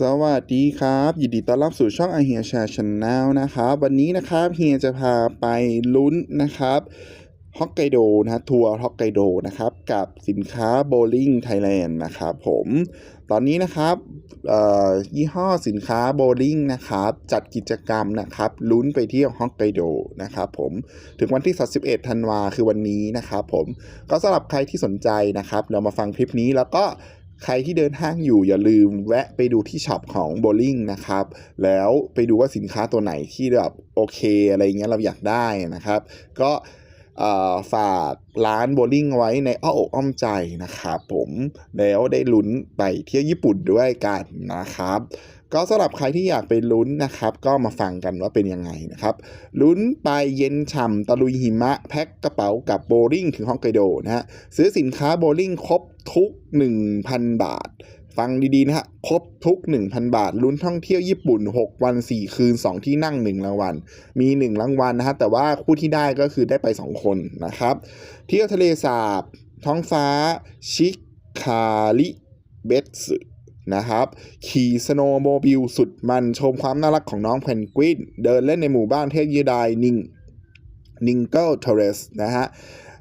สวัสดีครับ ยินดีต้อนรับสู่ช่อง i h e r Share Channel นะครับ วันนี้นะครับเฮียจะพาไปลุ้นนะครับฮอกไกโดนะทัวร์ฮอกไกโดนะครับ กับสินค้าโบลิ่งไทยแลนด์นะครับผม ตอนนี้นะครับยี่ห้อสินค้าโบลิ่งนะครับ จัดกิจกรรมนะครับ ลุ้นไปเที่ยวฮอกไกโดนะครับผมถึงวันที่ 31 ธันวาคือวันนี้นะครับผมก็สำหรับใครที่สนใจนะครับ เรามาฟังคลิปนี้แล้วก็ ใครที่เดินห้างอยู่อย่าลืมแวะไปดูที่ช็อปของโบลิ่งนะครับ แล้วไปดูว่าสินค้าตัวไหนที่แบบโอเคอะไรเงี้ยเราอยากได้นะครับ ก็ฝากร้านโบลิ่งไว้ในอ้ออกอ้อมใจนะครับผมแล้วได้ลุ้นไปเที่ยวญี่ปุ่นด้วยกันนะครับ ก็สำหรับใครที่อยากไปลุ้นนะครับ ก็มาฟังกันว่าเป็นยังไงนะครับลุ้นไปเย็นฉ่ำตะลุยหิมะ แพ็คกระเป๋ากับโบลิ่งถึงฮอกไกโดนะฮะซื้อสินค้าโบลิ่งครบทุก 1,000 บาท ฟังดีๆนะฮะครบทุก 1,000 บาท ลุ้นท่องเที่ยวญี่ปุ่น 6 วัน 4 คืน 2 ที่นั่ง 1 รางวัล มี 1 รางวัลนะฮะแต่ว่าคู่ที่ได้ก็คือได้ไป 2 คนนะครับเที่ยวทะเลสาบ ท้องฟ้าชิคาริเบส นะครับขี่สโนว์โมบิลสุดมันชมความน่ารักของน้องเพนกวินเดินเล่นในหมู่บ้านเทพยีดายนิงนิงเกิลเทเรสนะฮะ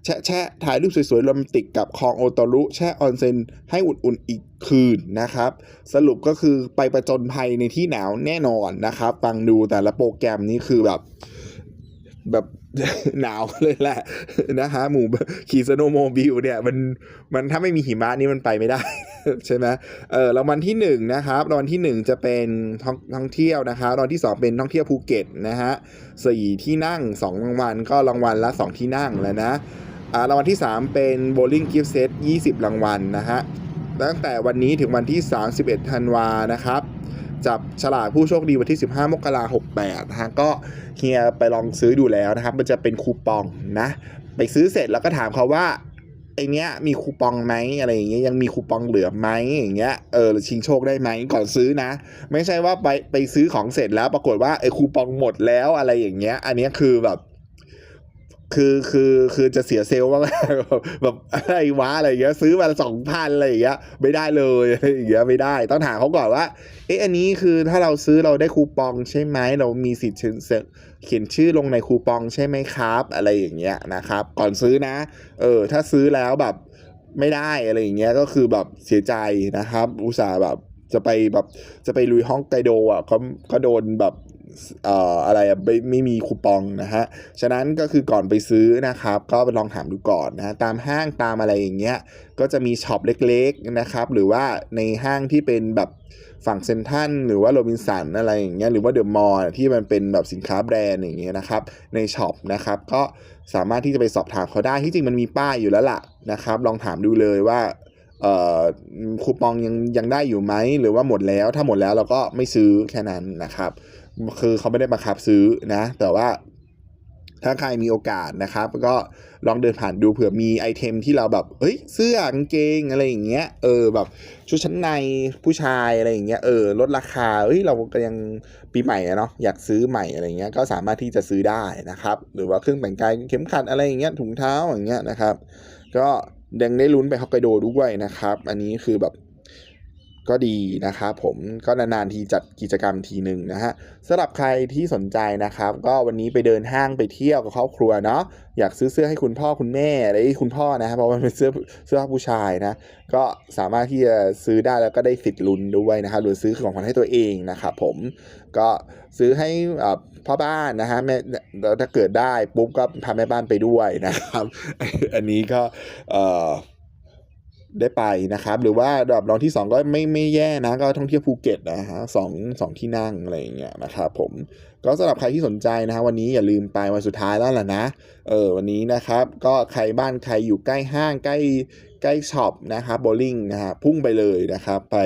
แชะแชะถ่ายรูปสวยๆโรแมนติกกับคลองโอโตรุ แช่ออนเซ็นให้อุ่นๆอีกคืนนะครับ สรุปก็คือไปประจนภัยในที่หนาวแน่นอนนะครับ ฟังดูแต่ละโปรแกรมนี้คือแบบแบบหนาวเลยแหละนะฮะหมู่ขี่สโนโมบิลเนี่ยมันมันถ้าไม่มีหิมะนี่มันไปไม่ได้ ใช่ไหมเออรางวัลที่หนึ่งนะครับรางวัลที่หนึ่งจะเป็นท่องท่องเที่ยวนะครับรางวัลที่สองเป็นท่องเที่ยวภูเก็ตนะฮะสี่ที่นั่งสองรางวัลก็รางวัลละสองที่นั่งแล้วนะอ่ารางวัลที่ 3 เป็น bowling gift set 20 รางวัลนะฮะตั้งแต่วันนี้ถึงวันที่ 31ธันวานะครับจับฉลากผู้โชคดีวันที่ 15 มกราคม 68นะฮะก็เฮียไปลองซื้อดูแล้วนะครับ มันจะเป็นคูปองนะ ไปซื้อเสร็จแล้วก็ถามเขาว่า ไอเนี้ยมีคูปองไหมอะไรอย่างเงี้ยยังมีคูปองเหลือไหมอย่างเงี้ยเออชิงโชคได้ไหมก่อนซื้อนะ ไม่ใช่ว่าไปไปซื้อของเสร็จแล้วปรากฏว่าไอคูปองหมดแล้วอะไรอย่างเงี้ย อันเนี้ยคือแบบ คือคือคือจะเสียเซลล์ว่างแบบอะไรวะอะไรอย่างเงี้ยซื้อมาสองพันอะไรอย่างเงี้ยไม่ได้เลยอะไรอย่างเงี้ยไม่ได้ต้องถามเขาก่อนว่าเอ๊ะอันนี้คือถ้าเราซื้อเราได้คูปองใช่ไหมเรามีสิทธิ์เซ็นเขียนชื่อลงในคูปองใช่ไหมครับ อะไรอย่างเงี้ยนะครับ ก่อนซื้อนะ เออถ้าซื้อแล้วแบบไม่ได้อะไรอย่างเงี้ยก็คือแบบเสียใจนะครับ อุตส่าห์แบบจะไปแบบจะไปลุยห้องไกโดอะก็ก็โดนแบบ เอ่ออะไรไม่ไม่มีคูปองนะฮะ ฉะนั้นก็คือก่อนไปซื้อนะครับ ก็ไปลองถามดูก่อนนะตามห้างตามอะไรอย่างเงี้ยก็จะมีช็อปเล็กๆนะครับ หรือว่าในห้างที่เป็นแบบฝั่งเซนทันหรือว่าโรบินสันอะไรอย่างเงี้ยหรือว่าเดอะมอลล์ที่มันเป็นแบบสินค้าแบรนด์อย่างเงี้ยนะครับ ในช็อปนะครับ ก็สามารถที่จะไปสอบถามเขาได้ที่จริงมันมีป้ายอยู่แล้วล่ะนะครับ ลองถามดูเลยว่าเอ่อคูปองยังยังได้อยู่ไหมหรือว่าหมดแล้วถ้าหมดแล้วเราก็ไม่ซื้อแค่นั้นนะครับ คือเขาไม่ได้บังคับซื้อนะ แต่ว่าถ้าใครมีโอกาสนะครับ ก็ลองเดินผ่านดูเผื่อมีไอเทมที่เราแบบเฮ้ยเสื้อกางเกงอะไรอย่างเงี้ยเออแบบชุดชั้นในผู้ชายอะไรอย่างเงี้ยเออลดราคาเฮ้ยเราก็ยังปีใหม่อะเนาะอยากซื้อใหม่อะไรเงี้ยก็สามารถที่จะซื้อได้นะครับ หรือว่าเครื่องแต่งกายเข็มขัดอะไรอย่างเงี้ยถุงเท้าอย่างเงี้ยนะครับ ก็ยังได้ลุ้นไปฮอกไกโดด้วยนะครับ อันนี้คือแบบ ก็ดีนะครับผมก็นานๆทีจัดกิจกรรมทีหนึ่งนะฮะสำหรับใครที่สนใจนะครับ ก็วันนี้ไปเดินห้างไปเที่ยวกับครอบครัวเนาะอยากซื้อเสื้อให้คุณพ่อคุณแม่อะไรคุณพ่อนะครับเพราะว่ามันเป็นเสื้อเสื้อผู้ชายนะก็สามารถที่จะซื้อได้แล้วก็ได้สิทธิ์ลุ้นด้วยนะครับหรือซื้อของขวัญให้ตัวเองนะครับผมก็ซื้อให้พ่อบ้านนะฮะแม่ถ้าเกิดได้ปุ๊บก็พาแม่บ้านไปด้วยนะครับ อันนี้ก็เอ่อ ได้ไปนะครับ หรือว่าดับรองที่ 2 ก็ไม่ไม่แย่นะ ก็ท่องเที่ยวภูเก็ตนะฮะสองสองที่นั่งอะไรอย่างเงี้ยนะครับผมก็สำหรับใครที่สนใจนะฮะวันนี้อย่าลืมไปวันสุดท้ายแล้วล่ะนะเออวันนี้นะครับ ก็ใครบ้านใครอยู่ใกล้ห้างใกล้ใกล้ช็อปนะครับโบลิ่งนะฮะพุ่งไปเลยนะครับ ไป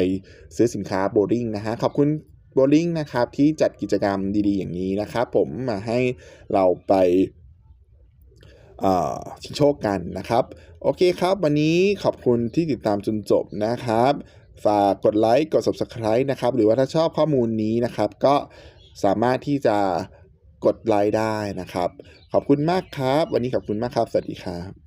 ซื้อสินค้าโบลิ่งนะฮะขอบคุณโบลิ่งนะครับที่จัดกิจกรรมดีๆอย่างนี้นะครับ ผมมาให้เราไป ชิงโชคกันนะครับ โอเคครับ วันนี้ขอบคุณที่ติดตามจนจบนะครับ ฝากกดไลค์กด Subscribe นะครับ หรือว่าถ้าชอบข้อมูลนี้นะครับ ก็สามารถที่จะกดไลค์ได้นะครับ ขอบคุณมากครับ วันนี้ขอบคุณมากครับ สวัสดีครับ